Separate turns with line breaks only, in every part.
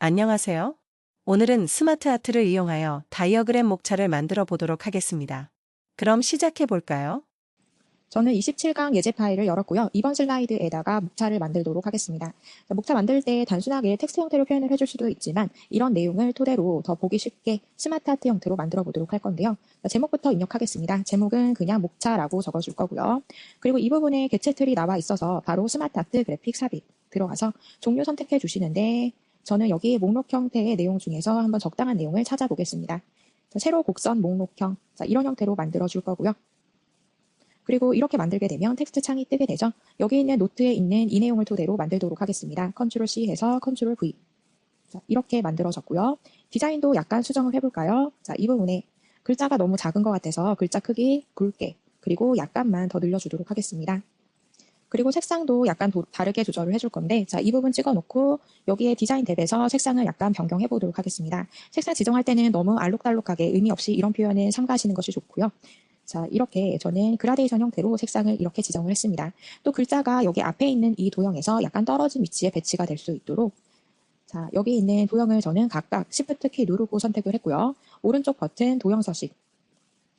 안녕하세요. 오늘은 스마트 아트를 이용하여 다이어그램 목차를 만들어 보도록 하겠습니다. 그럼 시작해 볼까요?
저는 27강 예제 파일을 열었고요. 이번 슬라이드에다가 목차를 만들도록 하겠습니다. 자, 목차 만들 때 단순하게 텍스트 형태로 표현을 해줄 수도 있지만 이런 내용을 토대로 더 보기 쉽게 스마트 아트 형태로 만들어 보도록 할 건데요. 자, 제목부터 입력하겠습니다. 제목은 그냥 목차라고 적어줄 거고요. 그리고 이 부분에 개체 틀이 나와 있어서 바로 스마트 아트 그래픽 삽입 들어가서 종류 선택해 주시는데 저는 여기 목록 형태의 내용 중에서 한번 적당한 내용을 찾아보겠습니다. 자, 세로 곡선 목록형 자, 이런 형태로 만들어 줄 거고요. 그리고 이렇게 만들게 되면 텍스트 창이 뜨게 되죠. 여기 있는 노트에 있는 이 내용을 토대로 만들도록 하겠습니다. 컨트롤 C 해서 컨트롤 V. 자, 이렇게 만들어졌고요. 디자인도 약간 수정을 해볼까요? 자, 이 부분에 글자가 너무 작은 것 같아서 글자 크기 굵게 그리고 약간만 더 늘려주도록 하겠습니다. 그리고 색상도 약간 도- 다르게 조절을 해줄 건데 자, 이 부분 찍어놓고 여기에 디자인 탭에서 색상을 약간 변경해 보도록 하겠습니다. 색상 지정할 때는 너무 알록달록하게 의미 없이 이런 표현을 삼가하시는 것이 좋고요. 자, 이렇게 저는 그라데이션 형태로 색상을 이렇게 지정을 했습니다. 또 글자가 여기 앞에 있는 이 도형에서 약간 떨어진 위치에 배치가 될 수 있도록 자, 여기 있는 도형을 저는 각각 Shift 키 누르고 선택을 했고요. 오른쪽 버튼 도형 서식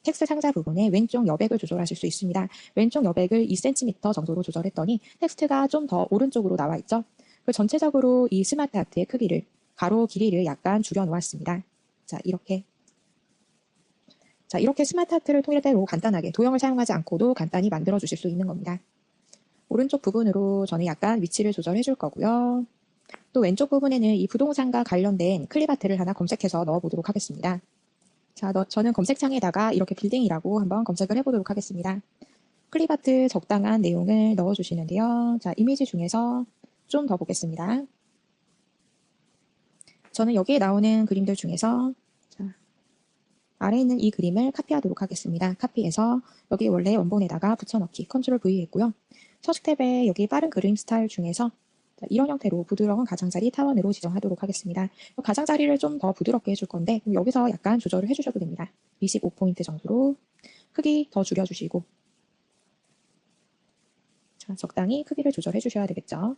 텍스트 상자 부분에 왼쪽 여백을 조절하실 수 있습니다. 왼쪽 여백을 2cm 정도로 조절했더니 텍스트가 좀 더 오른쪽으로 나와 있죠. 그 전체적으로 이 스마트 아트의 크기를 가로 길이를 약간 줄여 놓았습니다. 자, 이렇게 자, 이렇게 스마트 아트를 토대로 간단하게 도형을 사용하지 않고도 간단히 만들어 주실 수 있는 겁니다. 오른쪽 부분으로 저는 약간 위치를 조절해 줄 거고요. 또 왼쪽 부분에는 이 부동산과 관련된 클립 아트를 하나 검색해서 넣어 보도록 하겠습니다. 자, 너- 저는 검색창에다가 이렇게 빌딩이라고 한번 검색을 해 보도록 하겠습니다. 클립 아트 적당한 내용을 넣어 주시는데요. 자, 이미지 중에서 좀 더 보겠습니다. 저는 여기에 나오는 그림들 중에서 자, 아래에 있는 이 그림을 카피하도록 하겠습니다. 카피해서 여기 원래 원본에다가 붙여넣기 컨트롤 V 했고요. 서식 탭에 여기 빠른 그림 스타일 중에서 자, 이런 형태로 부드러운 가장자리 타원으로 지정하도록 하겠습니다. 가장자리를 좀 더 부드럽게 해줄 건데 여기서 약간 조절을 해주셔도 됩니다. 25포인트 정도로 크기 더 줄여주시고 자, 적당히 크기를 조절해 주셔야 되겠죠.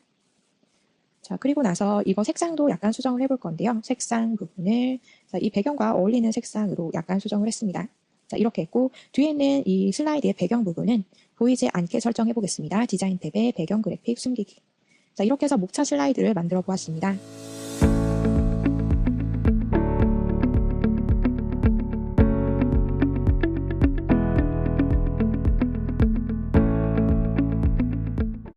자, 그리고 나서 이거 색상도 약간 수정을 해볼 건데요. 색상 부분을 자, 이 배경과 어울리는 색상으로 약간 수정을 했습니다. 자, 이렇게 했고 뒤에 있는 이 슬라이드의 배경 부분은 보이지 않게 설정해 보겠습니다. 디자인 탭의 배경 그래픽 숨기기. 자, 이렇게 해서 목차 슬라이드를 만들어 보았습니다.